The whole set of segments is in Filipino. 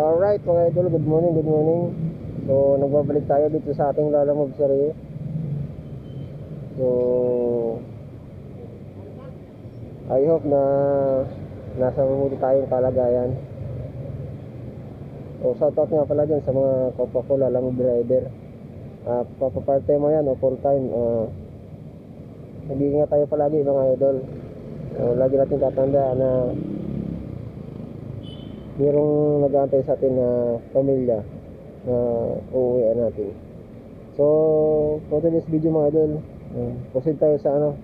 Alright mga idol, good morning, good morning. So, nagbabalik tayo dito sa ating Lalamove Sari. So, I hope na nasa mabuti tayong kalagayan. So, shoutout nga pala dyan sa mga kapwa ko Lalamove rider. Uh, part time mo yan o full time. Uh, nag-iingat tayo palagi mga idol. So, lagi natin tatandaan na mayroong nag-aantay sa atin na pamilya na uuwian natin. So, for today's video mga idol, uh, proceed tayo sa ano,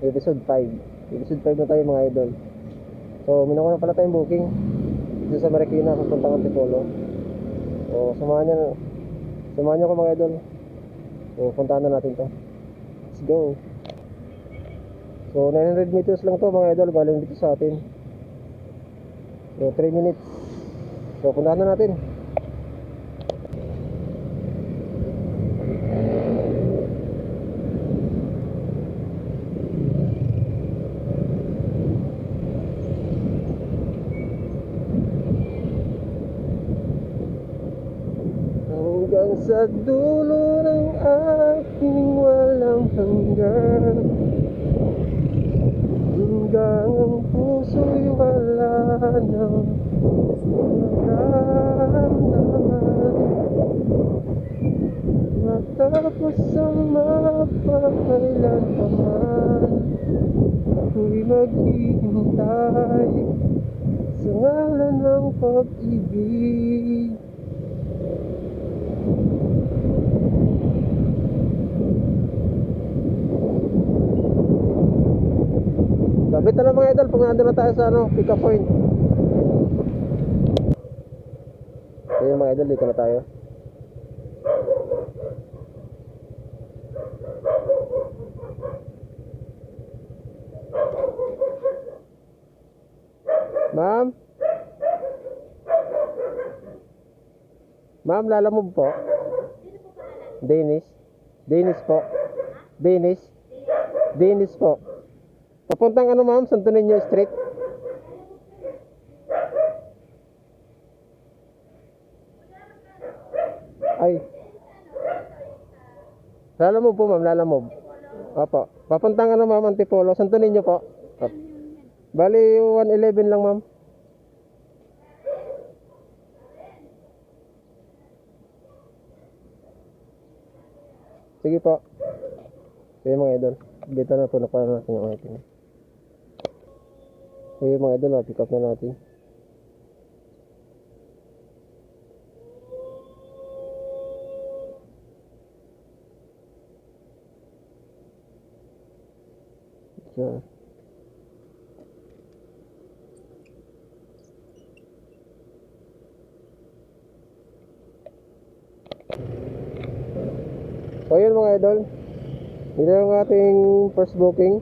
episode 5. Episode 5 na tayo mga idol. So, minako na pala tayong booking dito sa Marikina, papuntang Antipolo. So, samahan niyo, samahan niyo ako mga idol. So, puntahan na natin to. Let's go. So, 900 meters lang to mga idol, galing dito sa atin. So, 3 minutes. So, puntahan na natin. Hanggang sa dulo ng aking walang hanggan Hanggang ang puso'y nararamdaman Matapos ang mapakailan pa man Ako'y maghihintay Sa ngalan ng pag-ibig Sabit na lang mga idol pag nandun na tayo sa ano, pick up point. Yun mga idol, dito na tayo. Ma'am? Ma'am, lalamove po? Dennis? Dennis po? Dennis? Dennis po. Papuntang ano ma'am, Santo Niño Street. Lalamove po ma'am, lalamove. Opo. Papuntang ano ma'am, Antipolo, Santo Niño po. Opo. Bali, 111 lang ma'am. Sige po. Sige mga idol. Dito na po nakuha natin yung item. Sige mga idol, ah, pick up na natin. Sure. So yun mga idol. Ito yung ating first booking.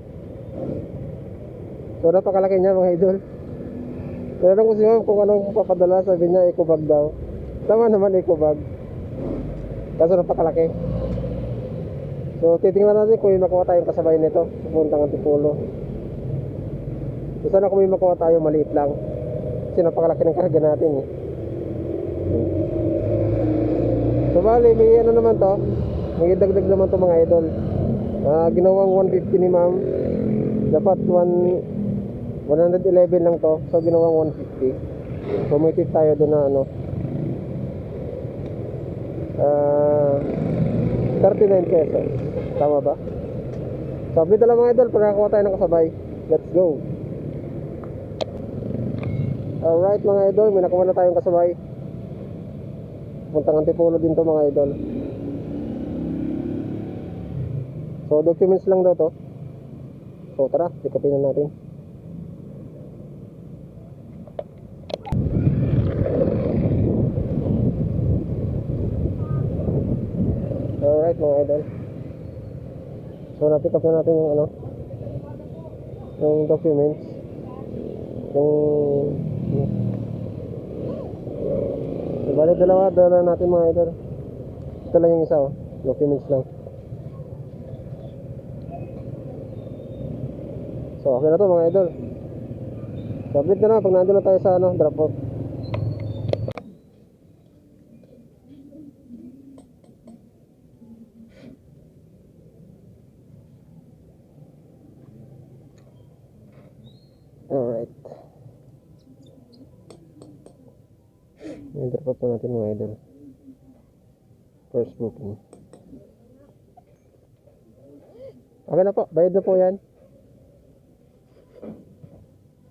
So napakalaki niya mga idol. Tinanong ko si ma'am kung anong papadala, sabi niya eco bag daw. Tama naman eco bag. Kaso napakalaki. So titingnan natin kung may makuha tayong kasabay nito. Pupuntang Antipolo. So sana kung may makuha tayo maliit lang. Kasi napakalaki ng karga natin eh. So bali, may ano naman to. May dagdag naman to mga idol. Ah, ginawang 150 ni ma'am. Dapat 1 111 lang to. So ginawang 150. So may tip tayo doon na ano. Ah 39 pesos. Tama ba? Update na lang mga idol para kuha tayo ng kasabay. Let's go. Alright mga idol, may nakuha na tayong kasabay. Puntang Antipolo din to mga idol. So documents lang daw to. So tara, sikapin na natin. Alright mga idol. So na-pick natin yung ano yung documents. Yung So, bali dalawa, dala natin mga idol. Ito lang yung isa oh. Documents lang. So, okay na to mga idol. Submit na na pag nandun na tayo sa ano, drop off. I-drop out na natin mga idol. Booking. Okay na po, bayad na po yan.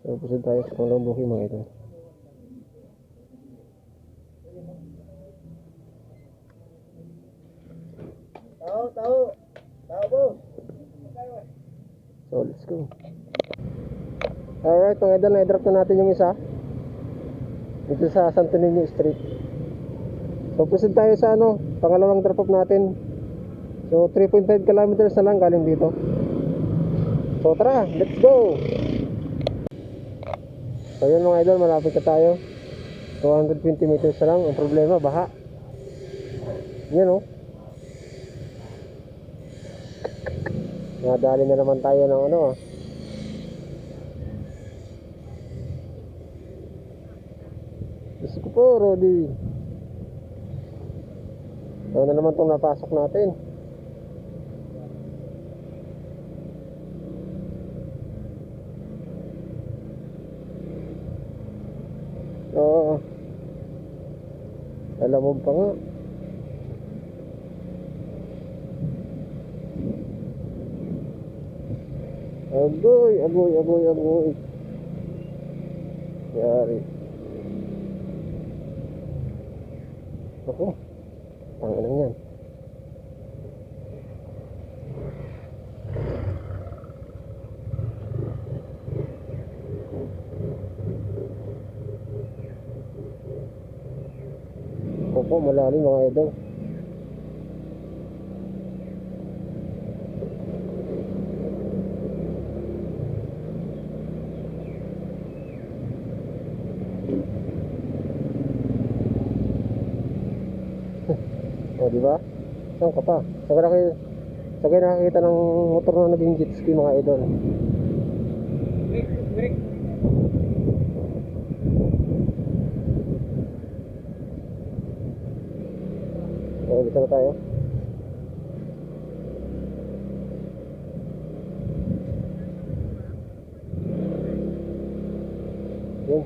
So, proceed tayo sa panglang booking mga idol. Tao, tao. Tao, boss. So, let's go. Alright, mga idol, na-drop na natin yung isa. Dito sa Santo Niño Street. So, proceed tayo sa ano, pangalawang drop off natin. So, 3.5 kilometers na lang galing dito. So, tara, let's go! So, yun mga idol, malapit na tayo. 220 meters na lang. Ang problema, baha. Yan oh. Nadali na naman tayo ng ano ah. Diyos ko po, Rodi. Ano na naman itong napasok natin? Oo. Alamog pa nga. Agoy, agoy, agoy, agoy. Yari. Ako. Tangin lang yan. Opo, malalim mga idol. O, di ba? Saan ka pa? Saan ka nakita, saan ka ng motor na naging jet ski mga idol? Break, break. O, dito na tayo. Yun.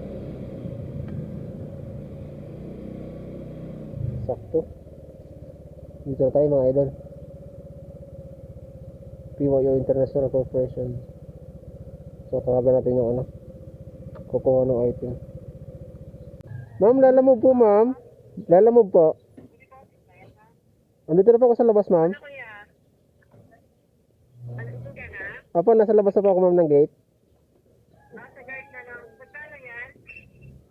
Sakto. Dito na tayo mga idol. PYO International Corporation. So, tawagan natin yung ano. Kukuha ng item. Ma'am, lalamove po ma'am. Lalamove po. Andito na po ako sa labas ma'am. Na? Apo, nasa labas na po ako ma'am ng gate. Yan?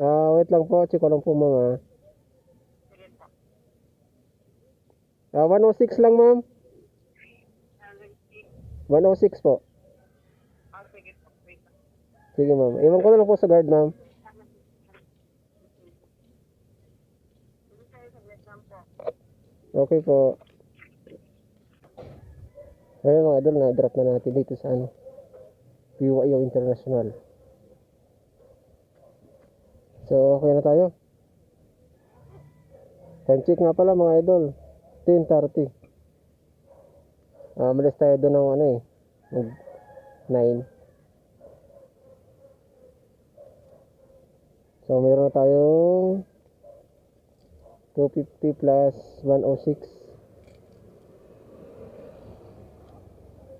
Ah, wait lang po. Check ko lang po ma'am ah. Sige po. Ah, 106 lang ma'am. Sabi, 106 po. sige ma'am. Iwan ko na lang po sa guard ma'am. Okay po. Ayun mga idol, na-drop na natin dito sa ano. PYO International. So, okay na tayo. Time check nga pala mga idol. 10.30. Ah, malis tayo doon ng ano eh. Mag 9. So, meron na tayong 250 plus 106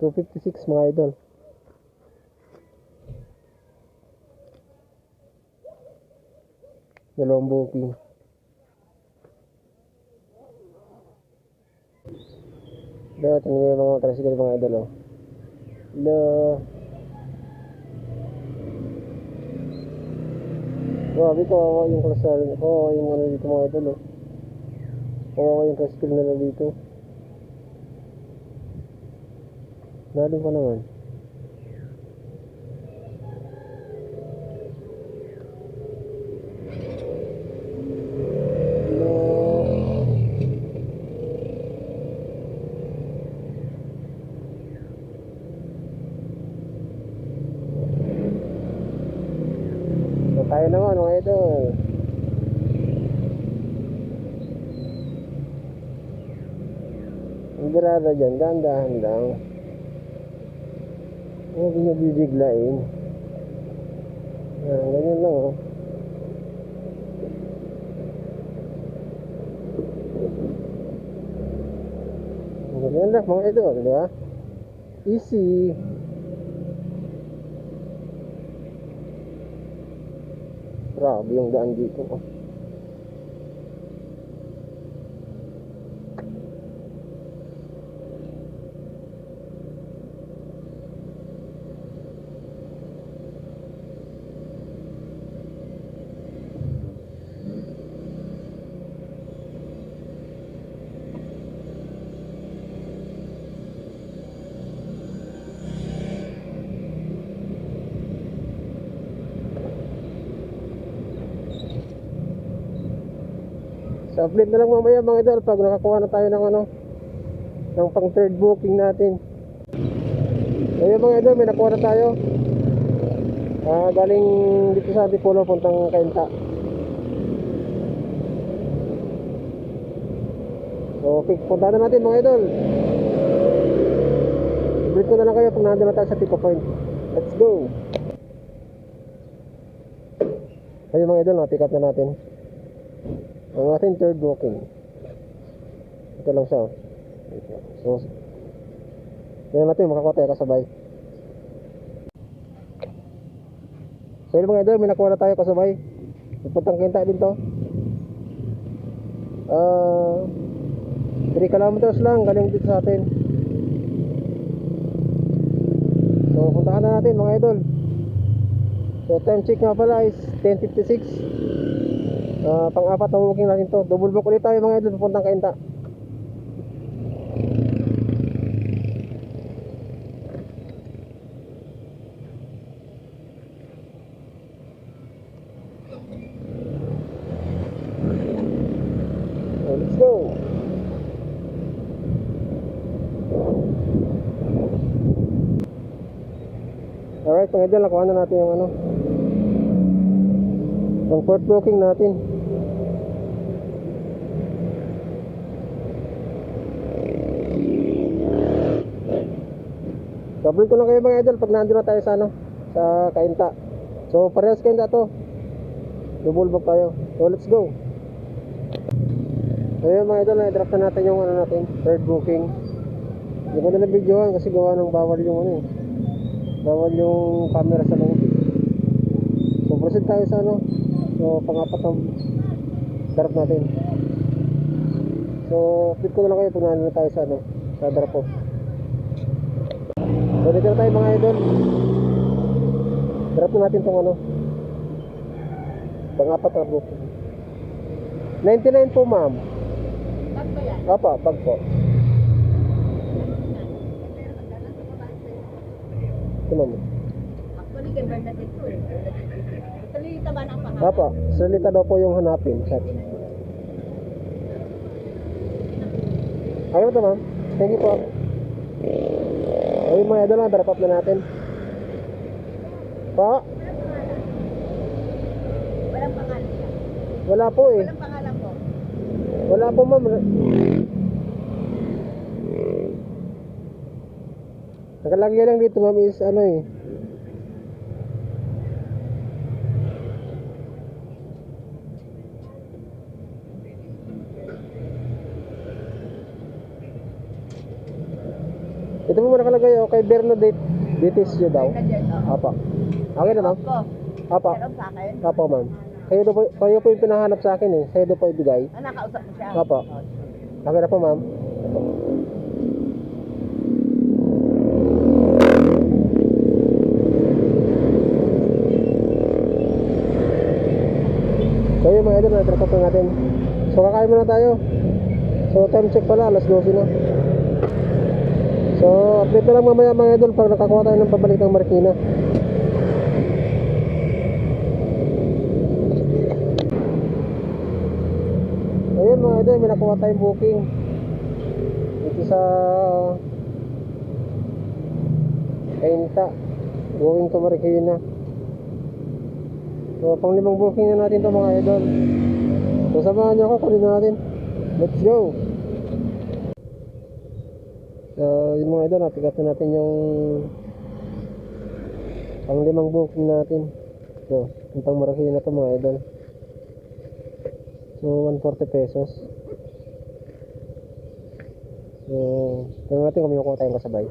256 mga idol dalawang booking Hello, tingnan yung mga tricycle mga idol oh. Hello Grabe kawawa yung klasal Kawawa yung ano dito mga idol oh. Kawawa yung tricycle nila dito Lalo pa naman Sagrada dyan, dahan-dahan lang. Huwag nyo bibiglain. Yan, ganyan lang oh. Ganyan lang mga idol, di ba? Easy. Grabe yung daan dito. Oh. Sa update na lang mamaya mga idol pag nakakuha na tayo ng ano ng pang third booking natin. Ayun mga idol, may nakuha na tayo. Ah, galing dito sa Antipolo puntang Kainta. So, okay, punta na natin mga idol. Update ko na lang kayo pag nandun na tayo sa Pico Point. Let's go! Ayun mga idol, na-pick up na natin. Ang ating third walking. Ito lang siya. oh. So, tingnan natin, makakuha tayo kasabay. So yun mga idol, may nakuha na tayo kasabay. Pupuntang kinta din to. Ah, 3 kilometers lang, galing dito sa atin. So, puntahan na natin mga idol. So, time check nga pala is 10.56. Ah, pang-apat na booking natin to. Double book ulit tayo mga idol papuntang Kainta. So, let's go. Alright, mga idol, nakuha na natin yung ano. Ang port booking natin. Double ko lang kayo mga idol pag nandun na tayo sa ano, sa Kainta. So parehas Kainta to. Double book tayo. So let's go. Ayun mga idol, na-drop na natin yung ano natin, third booking. Hindi ko na na-videohan kasi gawa ng bawal yung ano eh. Bawal yung camera sa loob. So proceed tayo sa ano, so pangapat ang drop natin. So flip ko na lang kayo nandun na tayo sa ano, sa drop off. So dito na tayo mga idol. Drop na natin tong ano. Pangapat na book. 99 po ma'am. Bag ba yan? Apa, bag po. Ito ma'am. Actually, kay Bernadette to eh. Talita ba ng pangalan? Apa, salita daw po yung hanapin. Chat. Ayaw ito ma'am. Thank you po. Ayun mga idol na, drop up na natin. Pa, Walang pangalan. wala po eh. Walang pangalan po. Wala po ma'am. Nakalagay lang dito ma'am is ano eh. Ito po mo nakalagay oh, kay Bernadette Detisio daw. Oo. Apa. Okay na ma'am? Ko. Apa. Meron sa akin. Apa ma'am. Kayo, po, kayo po yung pinahanap sa akin eh. Sa'yo daw po ibigay. Ah, nakausap ko siya. Opo. Oh, Okay na po ma'am. So yun mga idol, na-drop up na natin. So kakain muna tayo. So time check pala, alas 12 na. So update na lang mamaya mga idol pag nakakuha tayo ng pabalik ng Marikina. Ayun mga idol, may nakuha tayong booking. Dito sa Kainta. Going to Marikina. So, pang limang booking na natin to mga idol. So, samahan nyo ako, kunin na natin. Let's go! So, yun mga idol, napigat na natin yung pang limang booking natin. So, yung pang Marikina to mga idol. So, 140 pesos. So, So, tingnan natin kung may makuha tayong kasabay.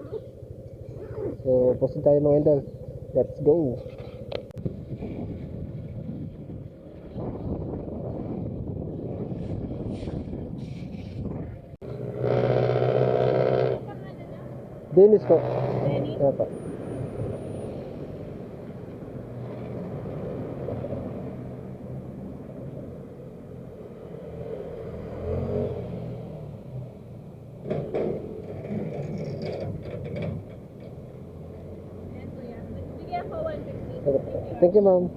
So, proceed tayo mga idol. Let's go! Dennis ko. Dennis? 150. Thank you, ma'am.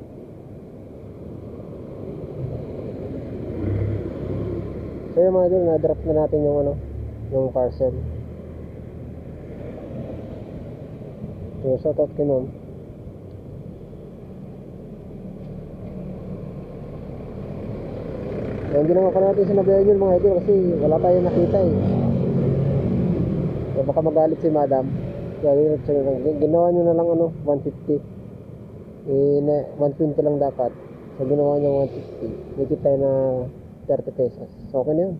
So yun mga idol, na-drop na natin yung ano, yung parcel. So, shout out kay ma'am. Yung ginawa pa natin sa Nabiyayan yun mga idol kasi wala tayong nakita eh. So, baka magalit si madam. Kaya ginawa nyo na lang ano, 150 eh, na, 120 lang dapat. So, ginawa niya 150. May kita tayo na 30 pesos. So, okay na yun.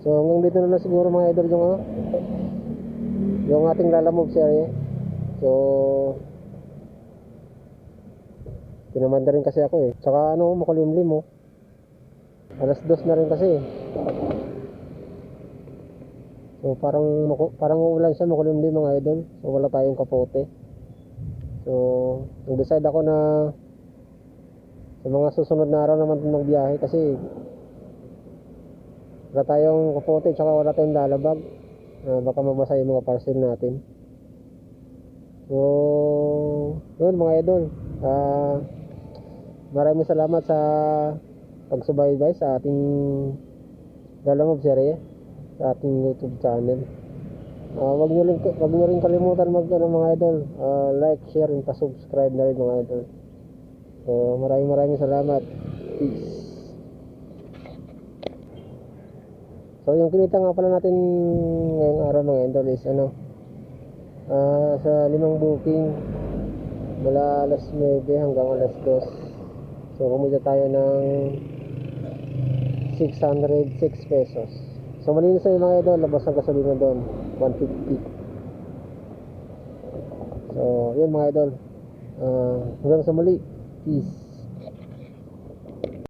So, hanggang dito na lang siguro mga idol yung ano, yung ating lalamove series. So, tinamanda rin kasi ako eh. Tsaka ano, makulimlim oh. Alas dos na rin kasi eh. So, parang, parang uulan siya, makulimlim mga idol. So, wala tayong kapote. So, nag-decide ako na sa mga susunod na araw naman magbiyahe kasi wala tayong kapote tsaka wala tayong lalabag. Ah, baka mabasa yung mga parcel natin. So, yun mga idol. Ah, maraming salamat sa pagsubaybay sa ating Dalamove serye sa ating YouTube channel. Ah, wag niyo rin wag kalimutan mag ano, mga idol, ah, like, share, and pa-subscribe na rin mga idol. So, maraming maraming salamat. Peace. So, yung kinita nga pala natin ngayong araw mga idol is ano, ah, sa limang booking mula alas 9 hanggang alas 2. So, kumita tayo ng 606 pesos. So, malinis na yung mga idol, labas ang gasolina doon, 150. So, yun mga idol. Ah, hanggang sa muli. Peace.